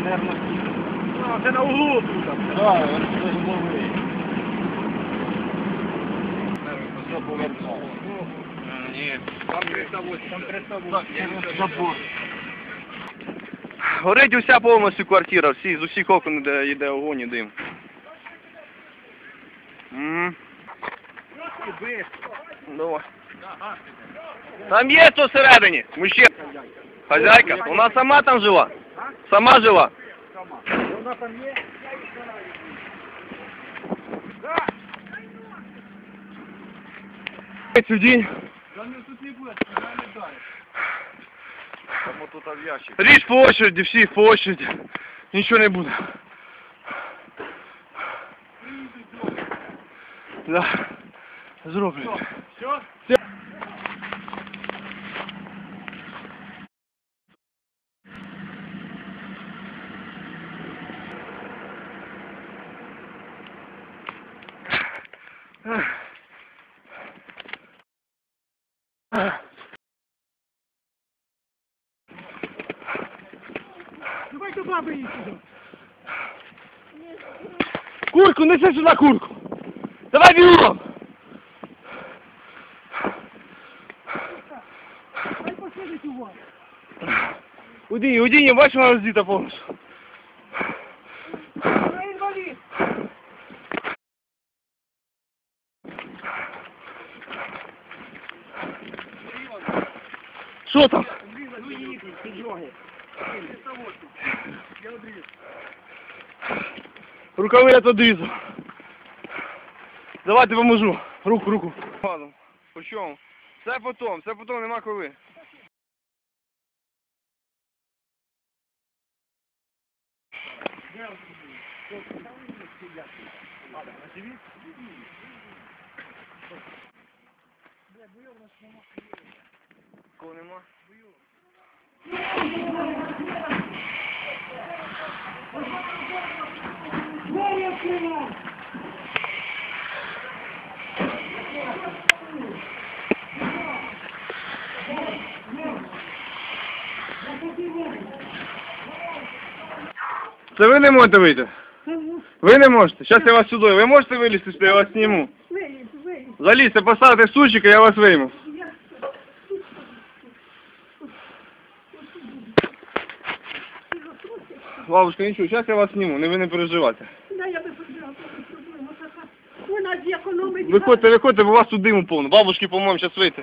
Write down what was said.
наверное, А, це на углу тут. Так, це. Все повернуло. Ні, там 308. Там 308. Забор. Горить уся повністю квартира, всі, з усіх окон йде, йде огонь і дим. Угу. Давай. Там є хто всередині? Мужчина. Хазяйка. Вона сама там жила? Сама жила? Вона там є? Цю день. Тому тут в ящик. Ріж по очереді, всіх по очереді. Нічого не буде. Да. Зроблю. Все? Давай до баби сюди. Курку, неси сюди курку. Давай бігом. Хай посидить у вас. Уйди, не бачиш, вона роздіта повністю. Вона інвалід. Що там? Ну їдь, підлоги. Рукави я одрізав. Давайте поможу. Руку, руку. Ладно. По чому? Все потом, все потом, нема коли. Кого нема? Це ви не можете вийти? Ви не можете. Зараз я вас сюди. Ви можете вилізти сюди, я вас зніму. Залізьте, поставте стульчик, і я вас вийму. Бабушка, нічого, зараз я вас зніму, не ви не переживайте. Да, я би подивилася, проблема така. Вона з'економить. Виходьте, виходьте, бо у вас тут диму повно. Бабушки, по-моєму, зараз вийти.